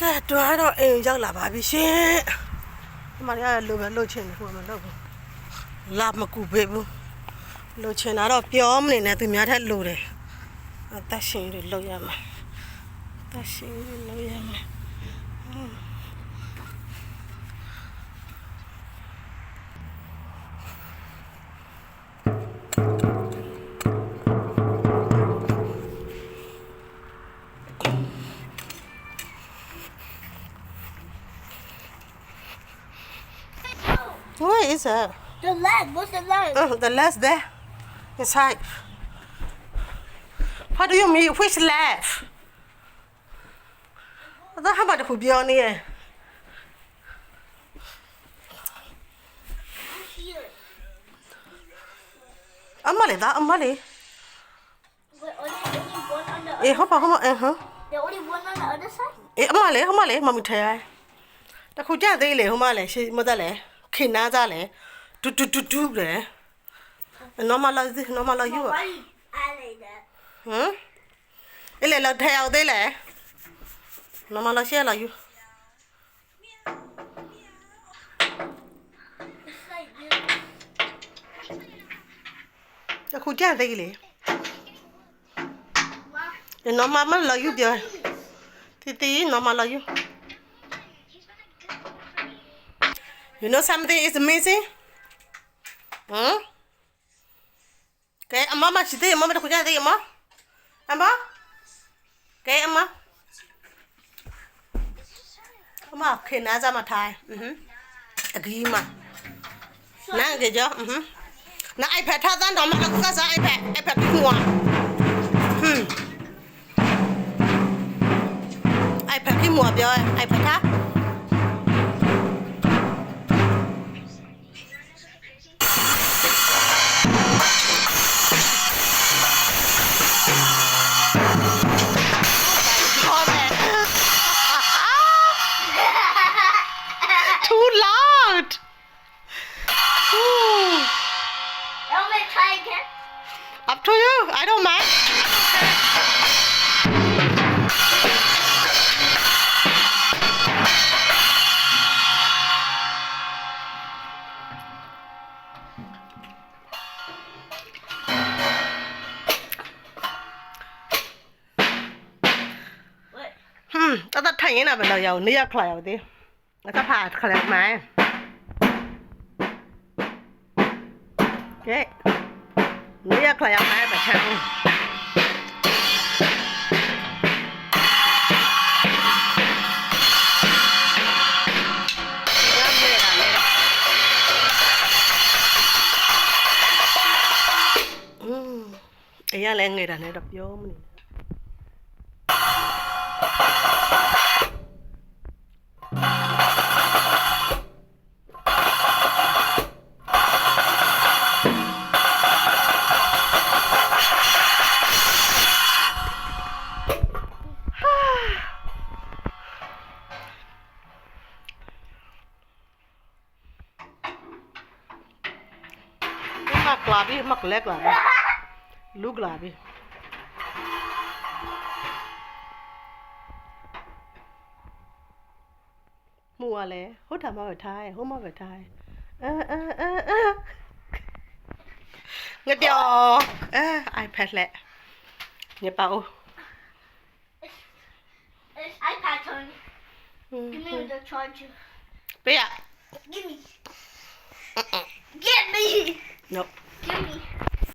ကဲတွားတော့အိမ်ရောက်လာပါပြီရှင်ဒီမှာလည်းလိုပဲလှုပ်ချင်တယ်ဟိုမှာလှုပ်ဘူးလာမကူပေးဘူးလှုပ်ချင်တာတော့ပြောမနေနဲ့သူများထက်လိုတယ်အသက်ရှင်တွေလှုပ်ရမယ်အသက်ရှင်တွေလှုပ်ရမယ် Where is it? The last. What's the last? Oh, the last there. Inside. What do you mean? Which left? Then how about the Hubion here? Amali, that I'm Amali. Eh, hop on, eh, huh? There only one on the other side? Eh, I'm money, I'm Amali, Amali, Mammy Tay. The Hujan, they lay, Humale, she's mother lay. ခင်နာကြလဲဒူဒူဒူဒူလဲ normalize normalize ယူအားလိုက်တာဟမ်အဲ့လေလောက်ထဲရောက်သေးလဲ normalize ရလာယူအခုကြသေးလေနော်မမလာယူပြောတီတီနော်မလာယူ You know something is amazing? Hmm? Okay, amma ma chite amma ma khuja de amma. Amma? Okay, amma. Amma khe na za ma thai. Mhm. Agi ma. Na ge uh huh, Na iPad tha zan dong ma aku ka sa iPad. iPad kuwa. Hmm. iPad ki mua bio iPad thay. too loud. Ooh. You me try again? Up to you. I don't mind. What? Hmm, That's a thấy nào bên đầu dầu, nia khỏe đi. แล้วก็ผ่าแคลบไม้เก๊เรียกแคลบไม้แต่ช่างไอ้ยาแรงเลยด่ะในดับโอมนี่ klabi mak lek klabi lu klabi mua lẹ hốt thả mà phải thai hốt mà phải thai. Nghe điều ipad lẹ. Nghe bao ipad thôi. Give me the charger bây give me Get me! Nope. Yummy.